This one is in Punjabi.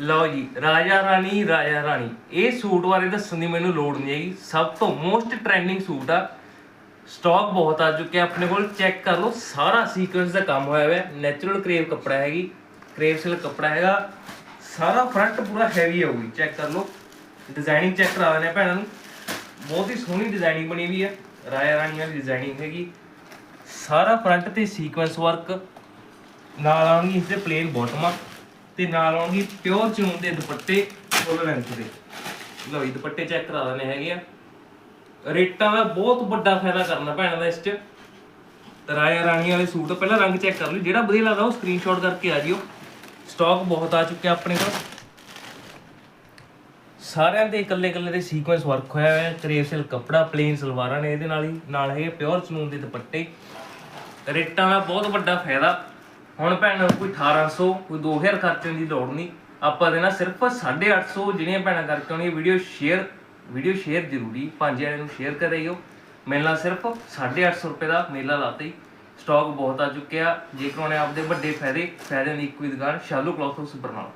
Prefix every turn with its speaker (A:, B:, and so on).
A: ਲਓ ਜੀ, ਰਾਜਾ ਰਾਣੀ ਰਾਜਾ ਰਾਣੀ। ਇਹ ਸੂਟ ਬਾਰੇ ਦੱਸਣ ਦੀ ਮੈਨੂੰ ਲੋੜ ਨਹੀਂ ਹੈਗੀ। ਸਭ ਤੋਂ ਮੋਸਟ ਟ੍ਰੈਂਡਿੰਗ ਸੂਟ ਆ। ਸਟਾਕ ਬਹੁਤ ਆ ਚੁੱਕਿਆ ਆਪਣੇ ਕੋਲ ਚੈੱਕ ਕਰ ਲਓ, ਸਾਰਾ ਸੀਕੁਐਂਸ ਦਾ ਕੰਮ ਹੋਇਆ ਹੋਇਆ। ਨੈਚੁਰਲ ਕਰੇਵ ਕੱਪੜਾ ਹੈਗੀ। ਕਰੇਵ ਸਿਲਕ ਕੱਪੜਾ ਹੈਗਾ। ਸਾਰਾ ਫਰੰਟ ਪੂਰਾ ਹੈਵੀ ਹੋਊਗੀ। ਚੈੱਕ ਕਰ ਲਓ। ਡਿਜ਼ਾਈਨਿੰਗ ਚੈੱਕ ਕਰਾ ਦਿੰਦੇ ਆ ਭੈਣਾਂ ਨੂੰ। ਬਹੁਤ ਹੀ ਸੋਹਣੀ ਡਿਜ਼ਾਈਨਿੰਗ ਬਣੀ ਹੋਈ ਹੈ ਰਾਜਾ ਰਾਣੀ ਵਾਲੀ ਡਿਜ਼ਾਈਨਿੰਗ ਹੈਗੀ। ਸਾਰਾ ਫਰੰਟ ਤੇ ਸੀਕੁਐਂਸ ਵਰਕ ਨਾਲ ਆਉਣਗੀ ਇਸ ਦੇ ਪਲੇਨ ਬਾਟਮ ਤੇ ਨਾਲ ਆਉਣਗੀ ਪਿਓਰ ਚੂਨ ਦੇ ਦੁਪੱਟੇ ਫੁੱਲ ਲੈਂਥ ਦੇ। ਲਓ ਜੀ, ਦੁਪੱਟੇ ਚੈੱਕ ਕਰਾ ਦਿੰਦੇ ਹੈਗੇ ਆ। ਰੇਟਾਂ ਦਾ ਬਹੁਤ ਵੱਡਾ ਫਾਇਦਾ ਕਰਨਾ ਭੈਣਾਂ ਦਾ ਇਸ 'ਚ। ਰਾਇਆ ਰਾਣੀ ਵਾਲੇ ਸੂਟ ਪਹਿਲਾਂ ਰੰਗ ਚੈੱਕ ਕਰ ਲਓ, ਜਿਹੜਾ ਵਧੀਆ ਲੱਗਦਾ ਉਹ ਸਕਰੀਨਸ਼ਾਟ ਕਰਕੇ ਆ ਜਿਓ। ਸਟਾਕ ਬਹੁਤ ਆ ਚੁੱਕਿਆ ਆਪਣੇ ਕੋਲ। ਸਾਰਿਆਂ ਦੇ ਇਕੱਲੇ ਇਕੱਲੇ ਦੇ ਸੀਕੁਐਂਸ ਵਰਕ ਹੋਇਆ ਹੋਇਆ ਹੈ ਸਿਲ ਕੱਪੜਾ ਪਲੇਨ ਸਲਵਾਰਾਂ ਨੇ ਇਹਦੇ ਨਾਲ ਹੀ, ਨਾਲ ਹੈਗੇ ਪਿਓਰ ਚਨੂਨ ਦੇ ਦੁਪੱਟੇ। ਰੇਟਾਂ ਦਾ ਬਹੁਤ ਵੱਡਾ ਫਾਇਦਾ। ਹੁਣ ਭੈਣਾਂ ਨੂੰ ਕੋਈ 1800 ਕੋਈ 2000 ਖਰਚਣ ਦੀ ਲੋੜ ਨਹੀਂ। ਆਪਾਂ ਦੇਣਾ ਸਿਰਫ 850 ਜਿਹੜੀਆਂ ਭੈਣਾਂ ਕਰਕੇ ਆਉਣੀਆਂ ਵੀਡੀਓ ਸ਼ੇਅਰ ਵੀਡੀਓ ਸ਼ੇਅਰ ਜ਼ਰੂਰੀ। ਪੰਜ ਜਣਿਆਂ ਨੂੰ ਸ਼ੇਅਰ ਕਰਿਓ ਮਿਲਣਾ ਸਿਰਫ 850 ਰੁਪਏ ਦਾ ਮੇਲਾ ਲਾਤੇ ਹੀ ਸਟਾਕ ਬਹੁਤ ਆ ਚੁੱਕਿਆ। ਜੇਕਰ ਉਹਨੇ ਆਪਦੇ ਵੱਡੇ ਫਾਇਦੇ, ਫਾਇਦਿਆਂ ਦੀ ਇੱਕੋ ਹੀ ਦੁਕਾਨ ਸ਼ਾਲੂ ਕਲੋਥ ਹਾਊਸ, ਬਰਨਾਲਾ।